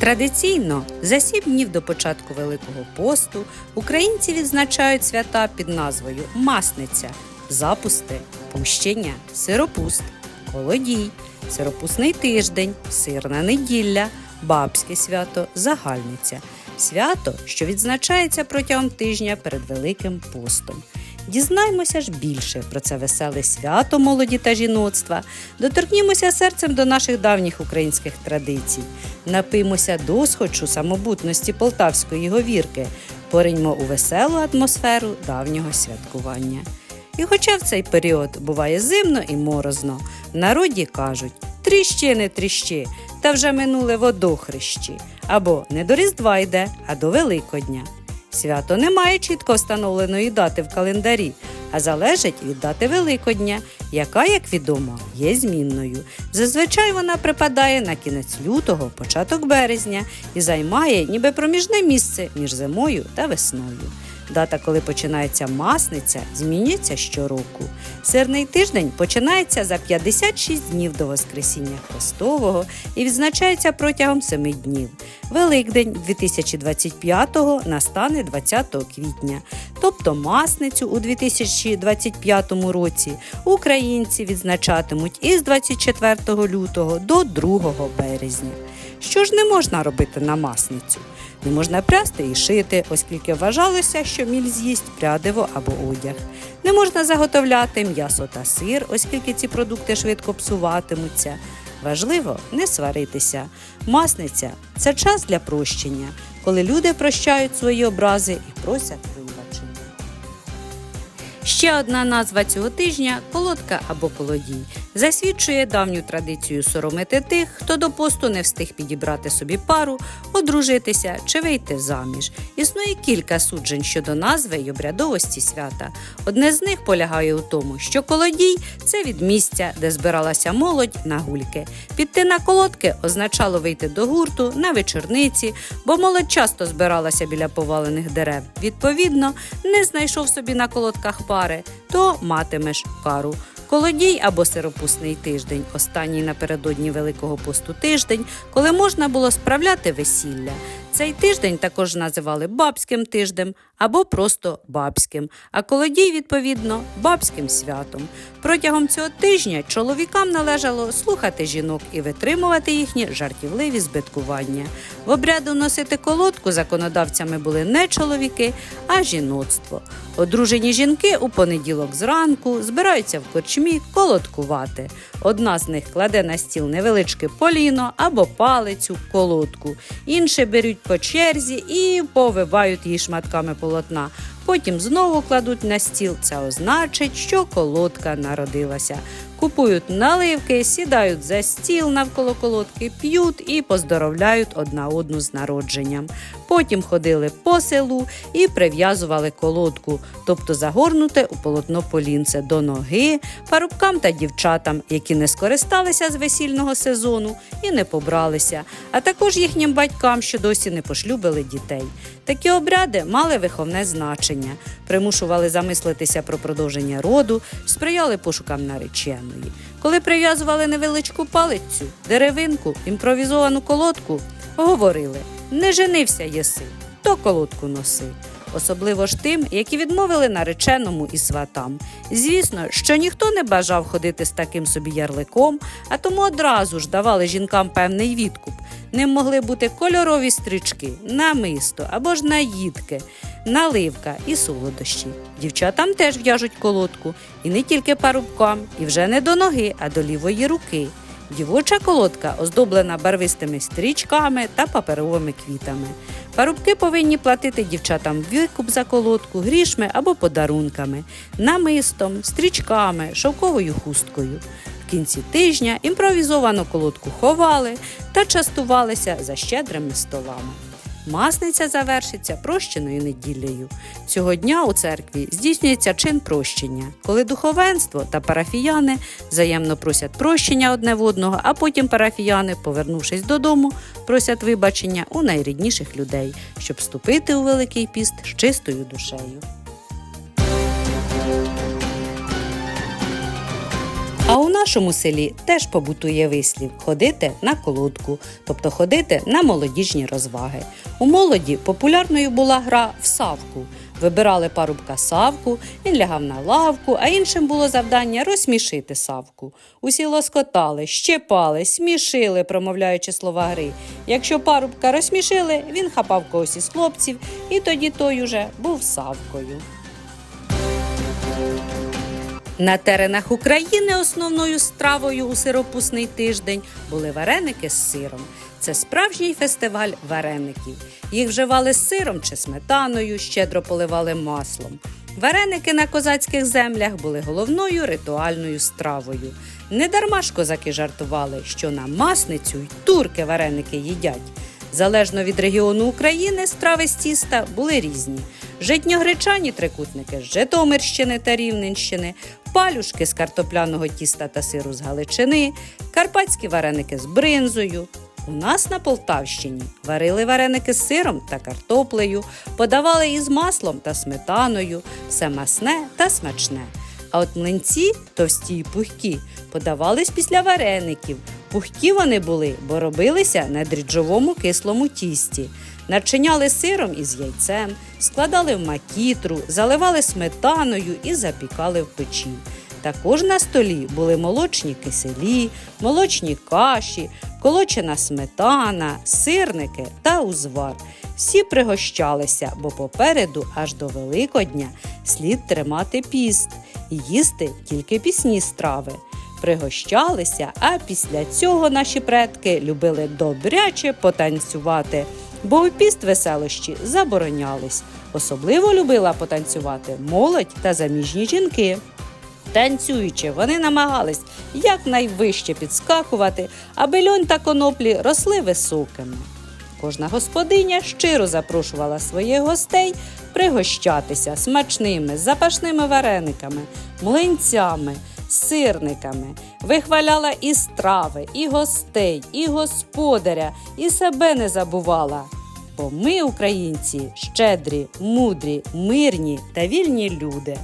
Традиційно за сім днів до початку Великого посту українці відзначають свята під назвою Масниця, Запусти, Пущення, Сиропуст, Колодій, Сиропусний тиждень, Сирна неділя, Бабське свято, Загальниця. Свято, що відзначається протягом тижня перед Великим постом. Дізнаймося ж більше про це веселе свято молоді та жіноцтва, доторкнімося серцем до наших давніх українських традицій, напиймося досхочу самобутності полтавської говірки, пориньмо у веселу атмосферу давнього святкування. І хоча в цей період буває зимно і морозно, в народі кажуть тріщи не тріщи, та вже минуле водохрещі, або не до Різдва йде, а до Великодня. Свято не має чітко встановленої дати в календарі, а залежить від дати Великодня, яка, як відомо, є змінною. Зазвичай вона припадає на кінець лютого, початок березня і займає ніби проміжне місце між зимою та весною. Дата, коли починається масниця, змінюється щороку. Сирний тиждень починається за 56 днів до Воскресіння Христового і відзначається протягом 7 днів. Великдень 2025-го настане 20 квітня. Тобто масницю у 2025 році українці відзначатимуть із 24 лютого до 2 березня. Що ж не можна робити на масницю? Не можна прясти і шити, оскільки вважалося, що міль з'їсть прядиво або одяг. Не можна заготовляти м'ясо та сир, оскільки ці продукти швидко псуватимуться. Важливо не сваритися. Масниця це час для прощення, коли люди прощають свої образи і просять вибачення. Ще одна назва цього тижня колодка або колодій, засвідчує давню традицію соромити тих, хто до посту не встиг підібрати собі пару, одружитися чи вийти заміж. Існує кілька суджень щодо назви й обрядовості свята. Одне з них полягає у тому, що колодій це від місця, де збиралася молодь на гульки. Піти на колодки означало вийти до гурту на вечорниці, бо молодь часто збиралася біля повалених дерев. Відповідно, не знайшов собі на колодках пари, то матимеш кару. Колодій або сиропусний тиждень, останній напередодні Великого посту тиждень, коли можна було справляти весілля. Цей тиждень також називали бабським тиждем або просто бабським, а колодій, відповідно, бабським святом. Протягом цього тижня чоловікам належало слухати жінок і витримувати їхні жартівливі збиткування. В обряду носити колодку законодавцями були не чоловіки, а жіноцтво. Одружені жінки у понеділок зранку збираються в корчмі колодкувати. Одна з них кладе на стіл невеличке поліно або палицю, колодку. Інші беруть по черзі і повивають її шматками полотна. Потім знову кладуть на стіл. Це означить, що колодка народилася. Купують наливки, сідають за стіл навколо колодки, п'ють і поздоровляють одна одну з народженням. Потім ходили по селу і прив'язували колодку, тобто загорнуте у полотно полінце до ноги, парубкам та дівчатам, які не скористалися з весільного сезону і не побралися, а також їхнім батькам, що досі не пошлюбили дітей. Такі обряди мали виховне значення, примушували замислитися про продовження роду, сприяли пошукам нареченої. Коли прив'язували невеличку палицю, деревинку, імпровізовану колодку, говорили не женився єси, то колодку носи. Особливо ж тим, які відмовили нареченому і сватам. Звісно, що ніхто не бажав ходити з таким собі ярликом, а тому одразу ж давали жінкам певний відкуп. Ним могли бути кольорові стрічки, намисто або ж наїдки, наливка і солодощі. Дівчатам теж в'яжуть колодку, і не тільки парубкам, і вже не до ноги, а до лівої руки. Дівоча колодка оздоблена барвистими стрічками та паперовими квітами. Парубки повинні платити дівчатам викуп за колодку, грішми або подарунками, намистом, стрічками, шовковою хусткою. В кінці тижня імпровізовану колодку ховали та частувалися за щедрими столами. Масниця завершиться прощеною неділею. Цього дня у церкві здійснюється чин прощення, коли духовенство та парафіяни взаємно просять прощення одне в одного, а потім парафіяни, повернувшись додому, просять вибачення у найрідніших людей, щоб вступити у Великий піст з чистою душею. Нашому селі теж побутує вислів ходити на колодку, тобто ходити на молодіжні розваги. У молоді популярною була гра в савку. Вибирали парубка савку, він лягав на лавку, а іншим було завдання розсмішити савку. Усі лоскотали, щепали, смішили, промовляючи слова гри. Якщо парубка розсмішили, він хапав когось із хлопців, і тоді той уже був савкою. На теренах України основною стравою у сиропусний тиждень були вареники з сиром. Це справжній фестиваль вареників. Їх вживали з сиром чи сметаною, щедро поливали маслом. Вареники на козацьких землях були головною ритуальною стравою. Недарма ж козаки жартували, що на масницю й турки вареники їдять. Залежно від регіону України, страви з тіста були різні. Житньо-гречані трикутники з Житомирщини та Рівненщини, палюшки з картопляного тіста та сиру з Галичини, карпатські вареники з бринзою. У нас на Полтавщині варили вареники з сиром та картоплею, подавали із маслом та сметаною, все масне та смачне. А от млинці, товсті й пухкі, подавались після вареників. Пухкі вони були, бо робилися на дріжджовому кислому тісті. Начиняли сиром із яйцем, складали в макітру, заливали сметаною і запікали в печі. Також на столі були молочні киселі, молочні каші, колочена сметана, сирники та узвар. Всі пригощалися, бо попереду аж до Великодня слід тримати піст і їсти тільки пісні страви. Пригощалися, а після цього наші предки любили добряче потанцювати, бо у піст веселощі заборонялись. Особливо любила потанцювати молодь та заміжні жінки. Танцюючи, вони намагались якнайвище підскакувати, аби льонь та коноплі росли високими. Кожна господиня щиро запрошувала своїх гостей пригощатися смачними запашними варениками, млинцями, сирниками, вихваляла і страви, і гостей, і господаря, і себе не забувала. Бо ми, українці, щедрі, мудрі, мирні та вільні люди.